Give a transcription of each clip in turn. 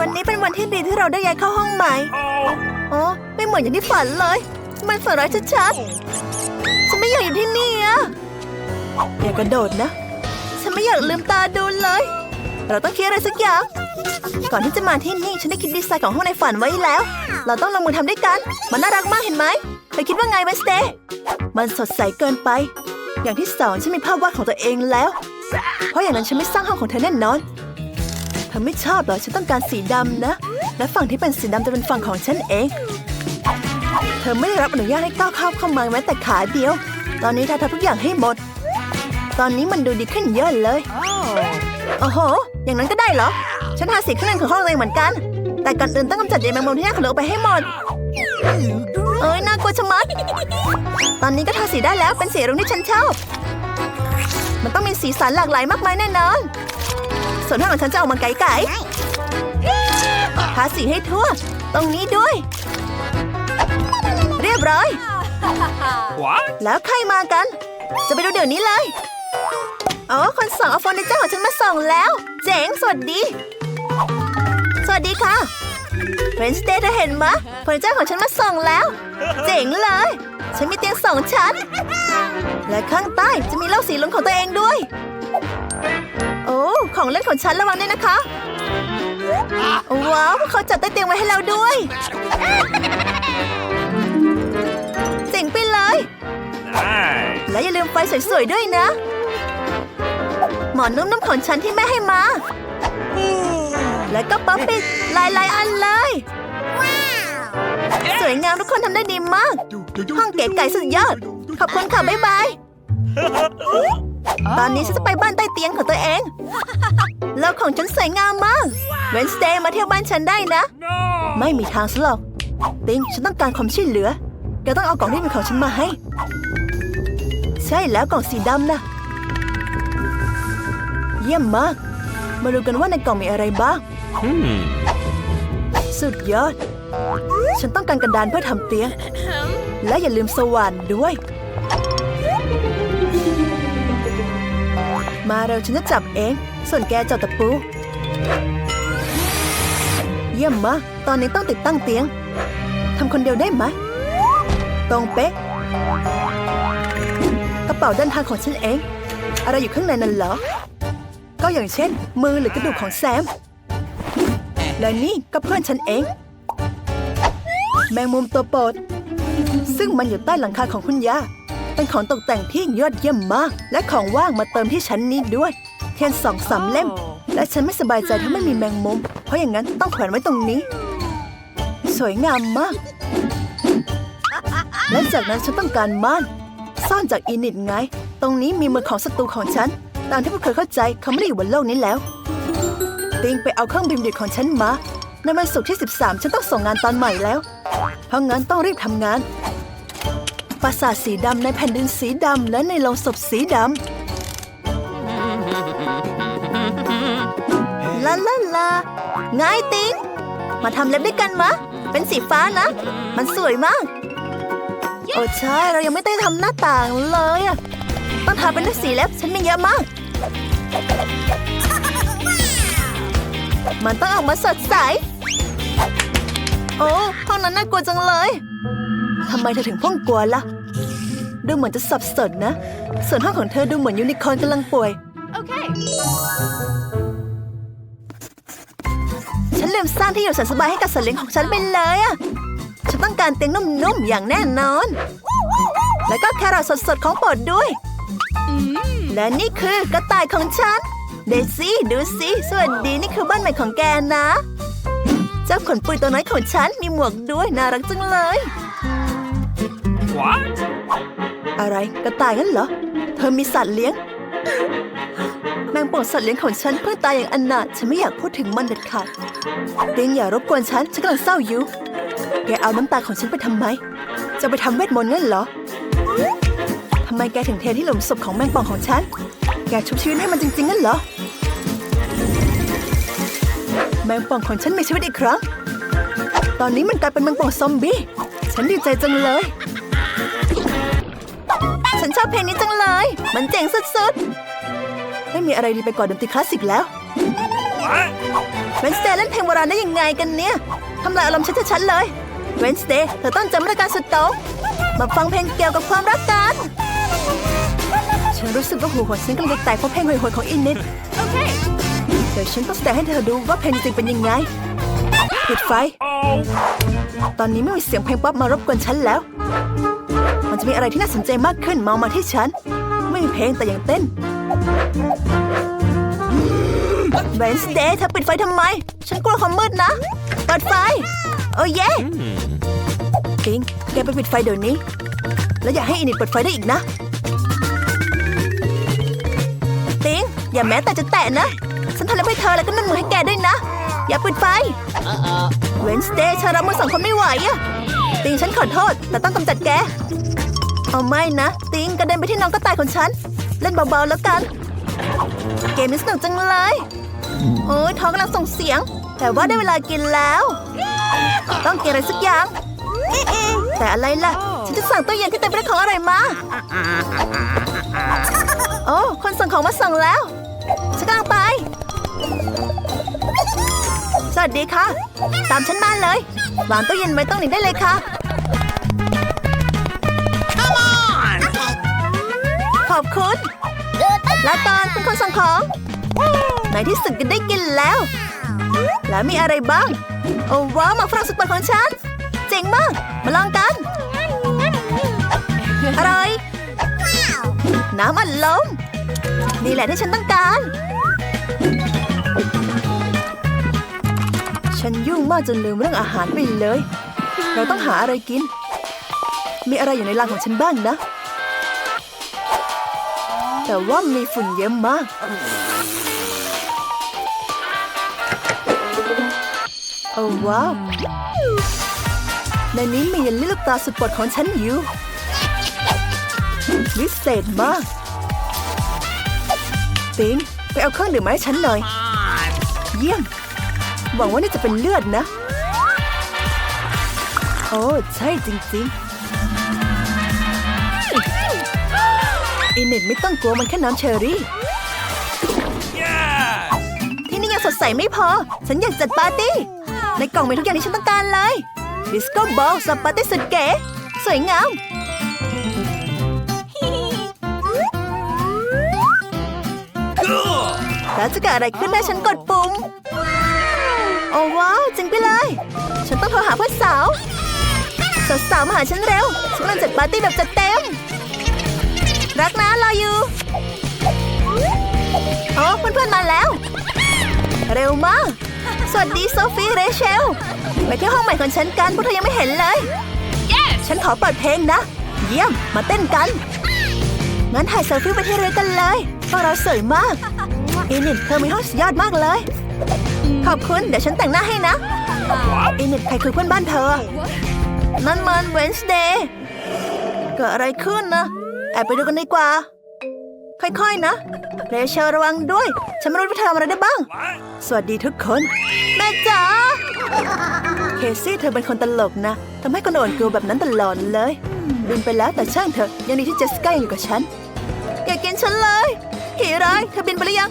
วันนี้เป็นวันที่ดีที่เราได้ย้ายเข้าห้องใหม่อ๋อไม่เหมือนอย่างที่ฝันเลย มันฝันร้ายชัดๆฉันไม่อยากอยู่ที่นี่อะอย่ากระโดดนะ ฉันไม่อยากลืมตาดูเลย เราต้องคิดอะไรสักอย่าง ก่อนที่จะมาที่นี่ฉันได้คิดดีไซน์ของห้องในฝันไว้แล้ว เราต้องลงมือทำด้วยกัน มันน่ารักมากเห็นไหมเธอคิดว่าไงเวนสเตย์มันสดใสเกินไป อย่างที่สองฉันมีภาพวาดของตัวเองแล้ว เพราะอย่างนั้นฉันไม่สร้างห้องของเธอแน่นอนเธอไม่ชอบหรอฉันต้องการสีดำนะ และฝั่งที่เป็นสีดำจะเป็นฝั่งของฉันเอง เธอไม่ได้รับอนุญาตให้ก้าวเข้าเข้ามาแม้แต่ขาเดียว ตอนนี้เธอทำทุกอย่างให้หมด ตอนนี้มันดูดีขึ้นเยอะเลยโอ้โห อย่างนั้นก็ได้เหรอ ฉันทาสีข้างในของห้องเองเหมือนกัน แต่ก่อนอื่นต้องกำจัดใยแมงมุมที่น่าขลุกออกไปให้หมด เอ้ยน่ากลัวชะมัด ตอนนี้ก็ทาสีได้แล้วเป็นสีรุ้งที่ฉันชอบ มันต้องมีสีสันหลากหลายมากมายแน่นอน ส่วนห้องของฉันจะออกมาไก่ๆทาสีให้ทั่ว ตรงนี้ด้วย เรียบร้อย What? แล้วใครมากัน จะไปดูเดี๋ยวนี้เลย อ๋อ คนส่งเอาเฟอร์นิเจอร์ของฉันมาส่งแล้ว เจ๋ง สวัสดี สวัสดีค่ะเวนสเตย์เธอเห็นมะเฟอร์นิเจอร์ของฉันมาส่งแล้ว เจ๋งเลย ฉันมีเตียงสองชั้น และข้างใต้จะมีเล่าสีลงของตัวเองด้วยโอ้ ของเล่นของฉันระวังด้วยนะคะ ว้าวพวกเขาจัดใต้เตียงไว้ให้เราด้วยเจ๋งไปเลย Nice. และอย่าลืมไฟสวยๆด้วยนะ หมอนนุ่มๆของฉันที่แม่ให้มา และก็ป๊อปปี้หลายๆอันเลย สวยงามทุกคนทำได้ดีมาก ห้องเก๋ไก่สุดยอด ขอบคุณค่ะ บ๊ายบาย ตอนนี้ฉันจะไปบ้านใต้เตียงของตัวเอง แล้วของฉันสวยงามมากเวนสเตย์มาเที่ยวบ้านฉันได้นะ No. ไม่มีทางสหรอกติงฉันต้องการความช่วยเหลือแกต้องเอากล่องที่เป็นของฉันมาให้ ใช่แล้วกล่องสีดำนะเยี่ยมมาก มาดูกันว่าในกล่องมีอะไรบ้าง Hmm. สุดยอด ฉันต้องการกระดานเพื่อทำเตียง และอย่าลืมสว่านด้วย มาเร็วฉันจะจับเอง ส่วนแกจับตะปู เยี่ยมมากตอนนี้ต้องติดตั้งเตียงทำคนเดียวได้ไหมตรงเป๊ะ กระเป๋าเดินทางของฉันเอง อะไรอยู่ข้างในนั้นเหรอ ก็อย่างเช่น มือหรือกระดูกของแซม และนี่ก็เพื่อนฉันเอง แมงมุมตัวโปรดซึ่งมันอยู่ใต้หลังคาของคุณย่า เป็นของตกแต่งที่ยอดเยี่ยมมาก และของว่างมาเติมที่ชั้นนี้ด้วย เทียนสองสามเล่ม และฉันไม่สบายใจถ้าไม่มีแมงมุม เพราะอย่างนั้นต้องแขวนไว้ตรงนี้ สวยงามมาก และจากนั้นฉันต้องการม่าน ซ่อนจากอีนิดไง ตรงนี้มีมือของศัตรูของฉัน ตามที่พวกเธอเข้าใจเขาไม่ได้อยู่บนโลกนี้แล้ว ติงไปเอาเครื่องบินดิดของฉันมาในวันศุกร์ที่ 13 ฉันต้องส่งงานตอนใหม่แล้ว เพราะงั้นต้องรีบทำงาน ปราสาทสีดำในแผ่นดินสีดำและในโลงศพสีดำลาลาลาไงติง มาทำเล็บด้วยกันมะ เป็นสีฟ้านะ มันสวยมาก โอ้ใช่ เรายังไม่ได้ทำหน้าต่างเลยอะต้องทาเป็นสีเล็บฉันมีเยอะมาก มันต้องออกมาสดใส โอ้ห้องนั้นน่ากลัวจังเลย ทำไมเธอถึงพ่งกลัวล่ะ ดูเหมือนจะสับสนนะ ส่วนห้องของเธอดูเหมือนยูนิคอร์นกำลังป่วย Okay. ฉันลืมสร้างที่อยู่แสนสบายให้กับสัตว์เลี้ยงของฉันไปเลยอะฉันต้องการเตียงนุ่มๆ อย่างแน่นอน แล้วก็แครอทสดๆ ของโปรดด้วย และนี่คือกระต่ายของฉัน เดซี่ดูสิสวัสดีนี่คือบ้านใหม่ของแกนะ เจ้าขนปุยตัวน้อยของฉันมีหมวกด้วยน่ารักจังเลย What? อะไรกระต่ายงั้นเหรอ เธอมีสัตว์เลี้ยง แมงป่องสัตว์เลี้ยงของฉันเพิ่งตายอย่างอนาถฉันไม่อยากพูดถึงมันเด็ดขาดเตียงอย่ารบกวนฉัน ฉันกำลังเศร้าอยู่ แกเอาน้ำตาของฉันไปทำไม จะไปทำเวทมนต์งั้นเหรอทำไมแกถึงเทที่หลุมศพของแมงป่องของฉัน แกชุบชีวิตให้มันจริงๆงั้นเหรอ แมงป่องของฉันมีชีวิตอีกครั้ง ตอนนี้มันกลายเป็นแมงป่องซอมบี้ ฉันดีใจจังเลย ฉันชอบเพลงนี้จังเลย มันเจ๋งสุดๆ ไม่มีอะไรดีไปกว่าดนตรีคลาสสิกแล้วเวนสเดย์เล่นเพลงโบราณได้ยังไงกันเนี่ยทำลายอารมณ์ฉันชัดๆเลยเวนสเดย์เธอต้องจำมาตรการสุดโต่งมาฟังเพลงเกี่ยวกับความรักกัน ฉันรู้สึกว่าหัวของฉันกำลังจะแตกเพราะเพลงห่วยๆของอินนิดเดี๋ยวฉันต้องแสดงให้เธอดูว่าเพลงจริงเป็นยังไงปิดไฟ ตอนนี้ไม่มีเสียงเพลงป๊อปมารบกวนฉันแล้ว มันจะมีอะไรที่น่าสนใจมากขึ้นมองมาที่ฉัน ไม่มีเพลงแต่ยังเต้นเวนสเดย์เธอปิดไฟทำไม ฉันกลัวความมืดนะ เปิดไฟ โอ้เย่ติงแกไปปิดไฟเดี๋ยวนี้ แล้วอย่าให้อินิดเปิดไฟได้อีกนะติงอย่าแม้แต่จะแตะนะ ฉันทำแล้วให้เธอแล้วก็นั่นมือให้แกด้วยนะ อย่าปิดไฟ เวนสเดย์เธอรับมือสองคนไม่ไหวอะติงฉันขอโทษ แต่ต้องกำจัดแก เอาไม่นะ ติงกระเด็นไปที่น้องก็ตายของฉัน เล่นเบาๆแล้วกัน เกมนี้สนุกจังเลย โอ้ยท้องกำลังส่งเสียง แต่ว่าได้เวลากินแล้ว ต้องกินอะไรสักอย่าง แต่อะไรล่ะ ฉันจะสั่งตู้เย็นที่เต็มไปด้วยของอร่อยมา โอ้ คนส่งของมาส่งแล้ว ฉันกำลังไป วัสดีค่ะ ตามฉันมาเลย วางตู้เย็นไว้ตรงนี้ได้เลยค่ะ ขอบคุณลาตอนเป็นคนส่งของ ในที่สุดก็ได้กินแล้ว แล้วมีอะไรบ้าง โอ้ว้าวหมากฝรั่งสุดโปรดของฉัน เจ๋งมาก มาลองกัน อร่อย น้ำอัดลมนี่แหละที่ฉันต้องการ ฉันยุ่งมากจนลืมเรื่องอาหารไปเลย เราต้องหาอะไรกิน มีอะไรอยู่ในรังของฉันบ้างนะ แต่ว่ามีฝุ่นเยอะมาก โอ้ว้าว ในนี้มีเยลลี่ลูกตาสุดโปรดของฉันอยู่วิเศษมาก ติง ไปเอาเครื่องดื่มมาให้ฉันหน่อย เยี่ยม หวังว่านี่จะเป็นเลือดนะ โอ้ใช่จริงๆอินเน็ตไม่ต้องกลัวมันแค่น้ำเชอรี่ Yeah. ที่นี่ยังสดใสไม่พอ ฉันอยากจัดปาร์ตี้ ในกล่องมีทุกอย่างที่ฉันต้องการเลยดิสโก้บอลสับปาร์ตี้สุดเก๋สวยงาม Cool. แล้วจะเกิดอะไรขึ้นถ้าฉันกดปุ่ม โอ้ว้าวจริงไปเลย ฉันต้องโทรหาเพื่อนสาวสาวๆมาหาฉันเร็วฉันกำลังจัดปาร์ตี้แบบจัดเต็ม รักนะรออยู่โอ้เพื่อนๆมาแล้ว เร็วมาก สวัสดีโซฟีเรเชลไปที่ห้องใหม่ของฉันกันพวกเธอยังไม่เห็นเลยฉันขอเปิดเพลงนะ เยี่ยมมาเต้นกัน งั้นถ่ายเซลฟี่ไปที่เรือกันเลยพวกเราสวยมากอินิดเธอมีห้องสุดยอดมากเลย ขอบคุณ เดี๋ยวฉันแต่งหน้าให้นะอินิดใครคือเพื่อนบ้านเธอ นั่นมันเวนส์เดย์เกิดอะไรขึ้นนะแอบไปดูกันดีกว่า ค่อยๆนะเรเชลระวังด้วย ฉันไม่รู้ว่าเธอทำอะไรได้บ้าง What? สวัสดีทุกคน แม่จ๋าเคซี่เธอเป็นคนตลกนะทำให้คนโอนกลัวแบบนั้นตลอดเลยลืมไปแล้วแต่ช่างเถอะยังดีที่เจสสิก้ายังอยู่กับฉัน อย่ากินฉันเลยผีร้ายเธอบินไปหรือยัง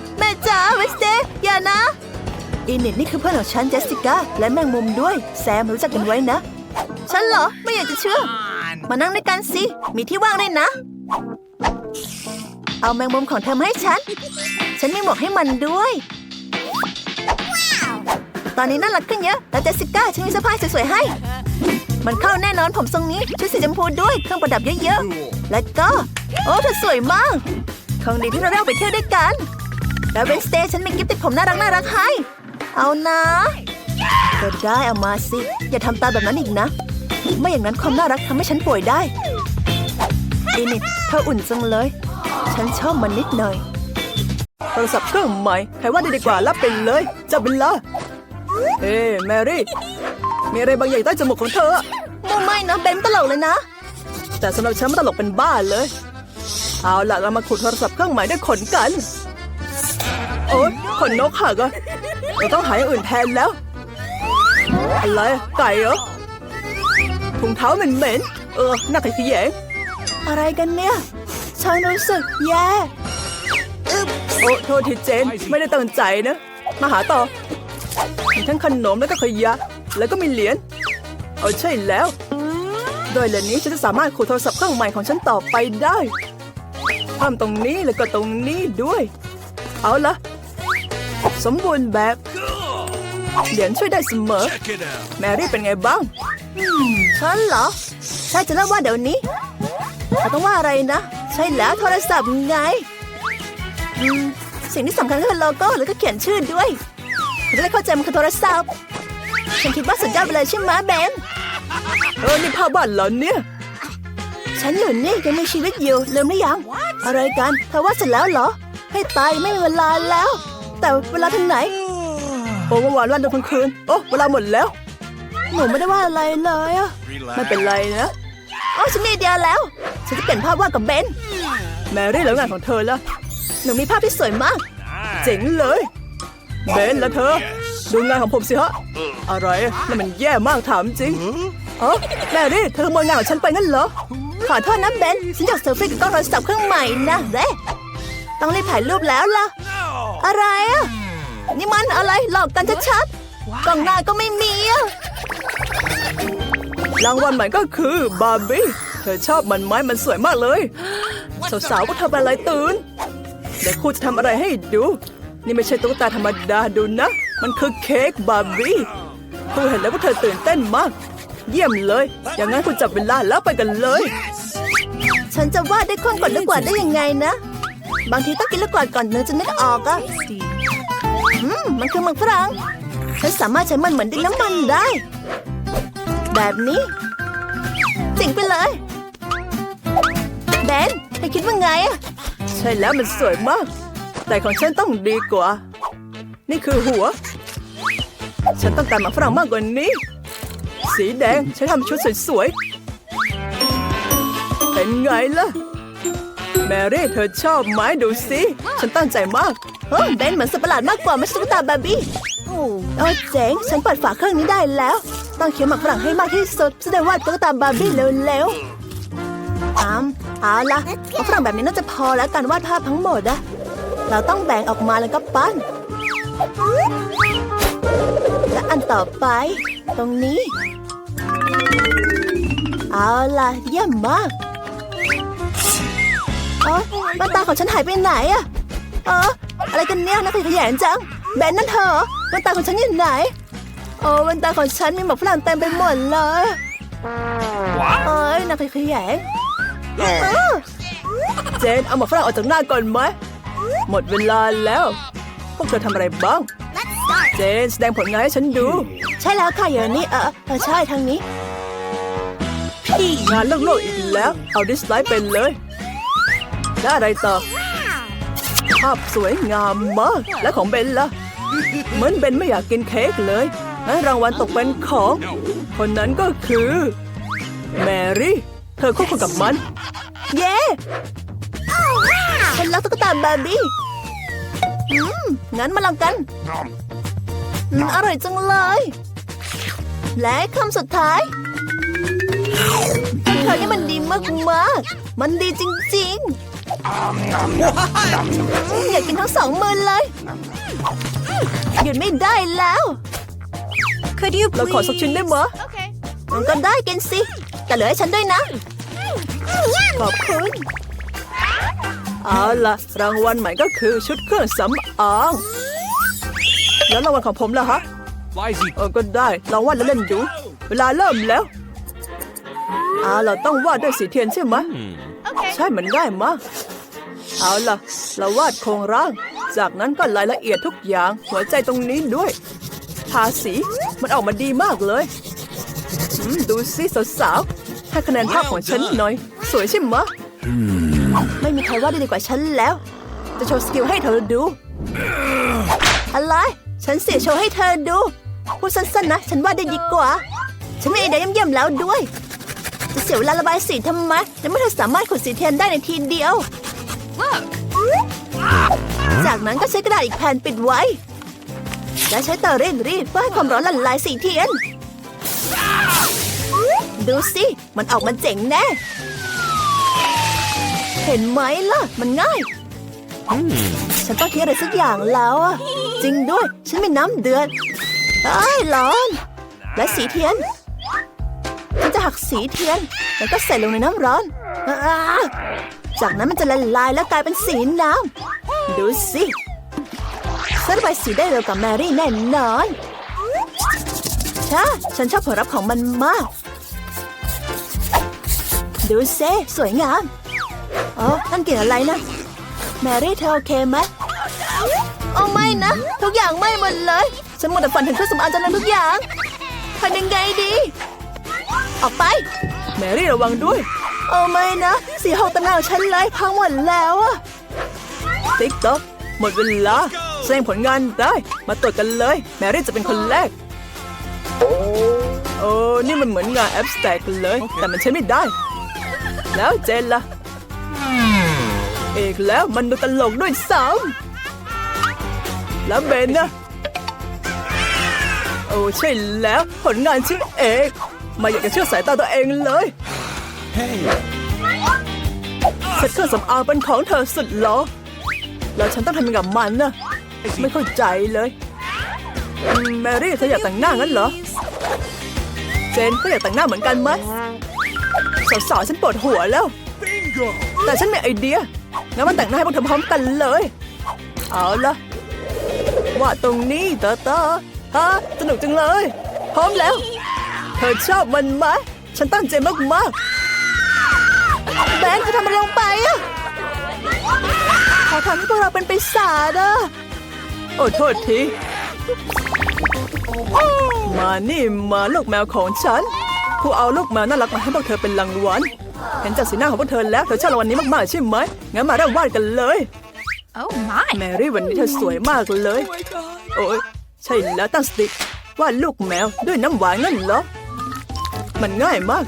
อินิดนี่คือเพื่อนของฉันเจสสิก้าและแมงมุมด้วย แซมรู้จักกันไว้นะ ฉันเหรอไม่อยากจะเชื่อ มานั่งด้วยกันสิมีที่ว่างด้วยนะ เอาแมงมุมของเธอมาให้ฉัน ฉันมีหมวกให้มันด้วยตอนนี้น่ารักขึ้นเยอะ แล้วเจสสิก้าฉันมีเสื้อผ้าสวยๆให้ มันเข้าแน่นอนผมทรงนี้ชุดสีชมพูด้วยเครื่องประดับเยอะๆ และก็ โอ้เธอสวยมากของดีที่เราได้เอาไปเที่ยวด้วยกันแล้วเวนสเตย์ฉันมีกิฟต์ติดผมน่ารักน่ารักให้ เอานะก็ได้เอามาสิ อย่าทำตาแบบนั้นอีกนะ ไม่อย่างนั้นความน่ารักทำให้ฉันป่วยได้อินิดเธออุ่นจังเลย ฉันชอบมันนิดหน่อย โทรศัพท์เครื่องใหม่ ใครว่าดีดีกว่ารับไปเลยจับเวลาเอ้แมรี่ มีอะไรบางอย่างใต้จมูกของเธอไม่ไม่นะเบนตลกเลยนะ แต่สำหรับฉันมันตลกเป็นบ้าเลย เอาล่ะเรามาขุดโทรศัพท์เครื่องใหม่ด้วยขนกัน โอ๊ยขนนกหักอะ เราต้องหาอย่างอื่นแทนแล้ว อะไรไก่เหรอถุงเท้าเหม็นๆเออน่าขยะแขยงอะไรกันเนี่ยฉันรู้สึกแย่โอ้โทษทีเจน ไม่ได้ตั้งใจนะ มาหาต่อมีทั้งขนมแล้วก็ขยะ แล้วก็มีเหรียญเอาใช่แล้ว โดยเหรียญนี้ฉันจะสามารถขูดโทรศัพท์เครื่องใหม่ของฉันต่อไปได้เพิ่มตรงนี้แล้วก็ตรงนี้ด้วย เอาละสมบูรณ์แบบ Cool. เหรียญช่วยได้เสมอ Check it out. แมรี่เป็นไงบ้างฉันเหรอ ใช่จะเล่าว่าเดี๋ยวนี้เขาต้องว่าอะไรนะ ใช่แล้วโทรศัพท์ไงอืมสิ่งที่สำคัญก็คือโลโก้แล้วก็เขียนชื่อด้วยผมจะได้เข้าใจมันคือโทรศัพท์ ฉันคิดว่าสุดยอดไปเลยใช่ไหมเบนเออนี่ภาพบ้านเหรอเนี่ย ฉันอยู่นี่ยังมีชีวิตอยู่ลืมหรือยัง อะไรกันเธอว่าเสร็จแล้วเหรอ ให้ตายไม่มีเวลาแล้ว แต่เวลาที่ไหน โอ้เมื่อวานวันเดียวทั้งคืนโอ้เวลาหมดแล้ว หนูไม่ได้ว่าอะไรเลยอะ Relax. ไม่เป็นไรนะอ๋อฉันมีไอเดียแล้ว ฉันจะเปลี่ยนภาพวาดกับเบน แมรี่แล้วงานของเธอล่ะหนูมีภาพที่สวยมาก Nice. เจ๋งเลย เบนแล้วเธอ ดูงานของผมสิฮะ Uh, อะไรนั่นมันแย่มากถามจริง huh? เออแมรี่เธอขโมยงานของฉันไปงั้นเหรอ ขอโทษนะเบน ฉันอยากเซลฟี่กับกล้องโทรศัพท์เครื่องใหม่นะเด้ต้องรีบถ่ายรูปแล้วล่ะ No. อะไรอะ นี่มันอะไรหลอกกันชัดๆกล่องหน้าก็ไม่มีอะรางวัลใหม่ก็คือบาร์บี้ เธอชอบมันไหมมันสวยมากเลย สาวๆก็ทำอะไรตื่นเดี๋ยวครูจะทำอะไรให้ดู นี่ไม่ใช่ตุ๊กตาธรรมดาดูนะ มันคือเค้กบาร์บี้ครูเห็นแล้วว่าเธอตื่นเต้นมาก เยี่ยมเลย อย่างนั้นคุณจับเวลาแล้วไปกันเลย ฉันจะวาดได้คล่องกว่าลูกกวาดได้ยังไงนะ บางทีต้องกินลูกกวาดก่อนเนื้อจะนึกออกอะอื มันคือหมักฝรั่งฉันสามารถใช้มันเหมือนดินน้ำมันได้ แบบนี้เจ๋งไปเลยแดนเธอคิดว่าไงอะใช่แล้วมันสวยมาก แต่ของฉันต้องดีกว่า นี่คือหัว ฉันต้องการหมักฝรั่งมากกว่านี้ สีแดงฉันทำชุดสวยๆเป็นไงล่ะ แมรี่เธอชอบไหมดูสิ ฉันตั้งใจมากเฮ้ยเบนเหมือนสัตว์ประหลาดมากกว่าไม่ใช่ตุ๊กตาบาร์บี้โอ้ยเจ๋ง ฉันเปิดฝาเครื่องนี้ได้แล้ว ต้องเขียนหมักฝรั่งให้มากที่สุดจะได้วาดตุ๊กตาบาร์บี้เร็วๆอามเอาละหมักฝรั่งแบบนี้น่าจะพอแล้วการวาดภาพทั้งหมดอะเราต้องแบ่งออกมาแล้วก็ปั้น และอันต่อไป ตรงนี้ เอาล่ะเยี่ยมมากเอ๋อแว่นตาของฉันหายไปไหนอะเอออะไรกันเนี่ยน่าขยงจัง แบนนั่นเธอแว่นตาของฉันอยู่ไหนโอ้แว่นตาของฉันมีหมอกฝรั่งเต็มไปหมดเลย What? เอ้ยน่าขยงเออเจนเอาหมอกฝรั่งออกจากหน้าก่อนไหมหมดเวลาแล้ว พวกเธอทำอะไรบ้าง เจนแสดงผลงานให้ฉันดู ใช่แล้วค่ะอย่างนี้เออเออใช่ทางนี้ พี่งานโลกๆอีกแล้ว เอาดิสไลด์เป็นเลย แล้วอะไรต่อ ภาพสวยงามมาก และของเบนล่ะ เหมือนเบนไม่อยากกินเค้กเลยงั้นรางวัลตกเป็นของ คนนั้นก็คือ แมรี่ เธอควบคุมกับมัน เย้ฉันรักตุ๊กตาบาร์บี้อืมงั้นมาลองกัน Nom. อืมอร่อยจังเลย และคำสุดท้ายเธอนี่มันดีมากมากๆมันดีจริง ๆ อยากกินทั้งสองมือเลยหยุดไม่ได้แล้ว Could you เราขอสักชิ้นได้ไหม Okay. มันก็ได้กินสิแต่เหลือให้ฉันด้วยนะ ขอบคุณ เอาล่ะ รางวัลใหม่ก็คือชุดเครื่องสำอางแล้วรางวัลของผมล่ะฮะ Lazy. เออก็ได้ลองวาดเล่นๆดู เวลาเริ่มแล้วเอาเราต้องวาดด้วยสีเทียนใช่ไหม Okay. ใช่มันง่ายมาก เอาล่ะเราวาดโครงร่าง จากนั้นก็รายละเอียดทุกอย่าง หัวใจตรงนี้ด้วย ทาสีมันออกมาดีมากเลยอืมดูสิสาวๆให้คะแนนภาพของฉันหน่อย สวยใช่ไหมะไม่มีใครวาดได้ดีกว่าฉันแล้ว จะโชว์สกิลให้เธอดู อะไร ฉันเสียโชว์ให้เธอดู พูดสั้นๆนะ ฉันวาดได้ดีกว่า ฉันมีไอเดียเยี่ยมๆแล้วด้วย จะเสียเวลาระบายสีทำไมในเมื่อเธอสามารถขูดสีเทียนได้ในทีเดียว จากนั้นก็ใช้กระดาษอีกแผ่นปิดไว้ และใช้เตาเร่งรีดเพื่อให้ความร้อนละลายสีเทียน ดูสิ มันออกมาเจ๋งแน่ เห็นไหมล่ะ มันง่าย ฉันต้องคิดอะไรสักอย่างแล้วอะจริงด้วย ฉันมีน้ำเดือดเอ้ยร้อน และสีเทียนฉันจะหักสีเทียน แล้วก็ใส่ลงในน้ำร้อนอ จากนั้นมันจะละลายแล้วกลายเป็นสีน้ำดูสิฉันระบายสีได้เร็วกับแมรี่แน่นอนใช่ฉันชอบผลลัพธ์ของมันมาก ดูสิสวยงาม อ๋อนั่นกลิ่นอะไรนะ แมรี่เธอโอเคไหมโอ้ไม่นะ ทุกอย่างไหม่หมดเลย ฉันมัวแต่ฝันถึงเครื่องสำอางจนลืมทุกอย่างทำยังไงดี ออกไป แมรี่ระวังด้วย โอ้ไม่นะ สีหกตำนานของฉันเลยพังหมดแล้วอะติ๊กต๊อกหมดเวลาแสดงผลงานได้ มาตรวจกันเลย แมรี่จะเป็นคนแรก โอ้นี่มันเหมือนงานแอปสแต็กเลย แต่มันใช้ไม่ได้ แล้วเจนล่ะเอกแล้วมันดูตลกด้วยซ้ำแล้วเบนนะโอ้ใช่แล้วผลงานชื่อเอกไมาอยากจะเชื่อสายตาตัวเองเลย เซ็ตเครื่องสำอางเป็นของเธอสุดเหรอ แล้วฉันต้องทำยังไงกับมันนะไม่เข้าใจเลยอืมแมรี่เธออยากแต่งหน้างั้นเหรอ เจนก็อยากแต่งหน้าเหมือนกันไหมสาวๆฉันปวดหัวแล้ว Bingo! แต่ฉันมีไอเดีย งั้นมันแต่งหน้าให้พวกเธอพร้อมกันเลย เอาละวาดตรงนี้เตอเตอฮะสนุกจังเลย พร้อมแล้ว เธอชอบมันไหมฉันตั้งใจมากๆ แบงค์จะทำอะไรลงไปอะขอทำให้พวกเราเป็นปีศาจอะโอ้โทษทีมานี่มาลูกแมวของฉันครูเอาลูกแมวน่ารักมาให้พวกเธอเป็นรางวัลเห็นจากสีหน้าของพวกเธอแล้วเธอชอบรางวัลนี้มากๆใช่ไหมงั้นมาเริ่มวาดกันเลย Oh my. แมรี่วันนี้เธอสวยมากเลย โอ้ยใช่แล้วตั้งสติวาดลูกแมวด้วยน้ำหวานงั้นเหรอมันง่ายมาก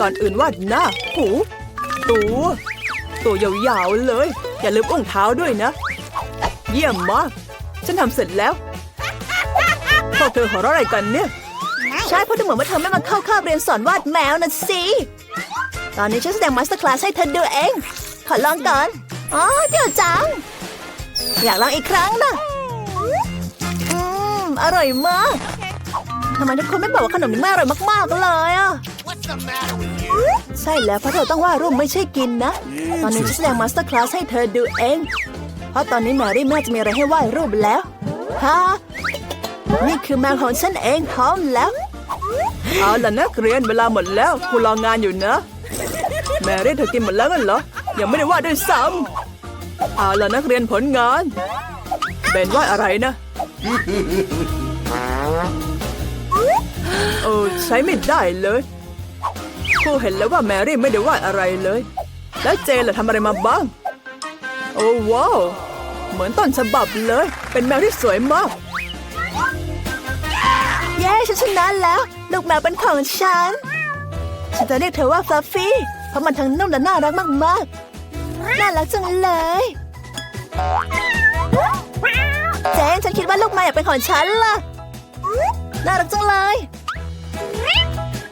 ก่อนอื่นวาดหน้าหู ตัวตัวยาวๆเลย อย่าลืมอุ้งเท้าด้วยนะ เยี่ยมมาก ฉันทำเสร็จแล้วพวกเธอหัวเราะอะไรกันเนี่ย ใช่เพราะดูเหมือนว่าเธอไม่มาเข้าคาบเรียนสอนวาดแมวนะสิ ตอนนี้ฉันแสดงมาสเตอร์คลาสให้เธอดูเอง ขอลองก่อน อ๋อเดี๋ยวจัง อยากลองอีกครั้งนะอืม อร่อยมากทำไมทุกคนไม่บอกว่าขนมนี้ไม่อร่อยมากๆเลยอะ ใช่แล้วเพราะเธอต้องวาดรูปไม่ใช่กินนะ ตอนนี้ฉันแสดงมาสเตอร์คลาสให้เธอดูเอง เพราะตอนนี้แมรี่ไม่น่าจะมีอะไรให้วาดรูปแล้วฮะนี่คือแมวของฉันเองพร้อมแล้ว เอาล่ะนักเรียนเวลาหมดแล้วครูรองานอยู่นะ แมรี่เธอกินหมดแล้วงั้นเหรอ ยังไม่ได้วาดด้วยซ้ำเอาล่ะนักเรียนผลงานเบนวาดอะไรนะโอ้ใช้ไม่ได้เลยค รูเห็นแล้วว่าแมรี่ไม่ได้วาดอะไรเลย แล้วเจนล่ะทำอะไรมาบ้าง โอ้ว้าว เหมือนต้นฉบับเลย เป็นแมวที่สวยมาก เย้ฉันชนะแล้ว ลูกแมวเป็นของฉัน ฉันจะเรียกเธอว่าฟลัฟฟี่ เพราะมันทั้งนุ่มและน่ารักมากๆ น่ารักจังเลย เจนฉันคิดว่าลูกแมวอยากเป็นของฉันล่ะ น่ารักจังเลย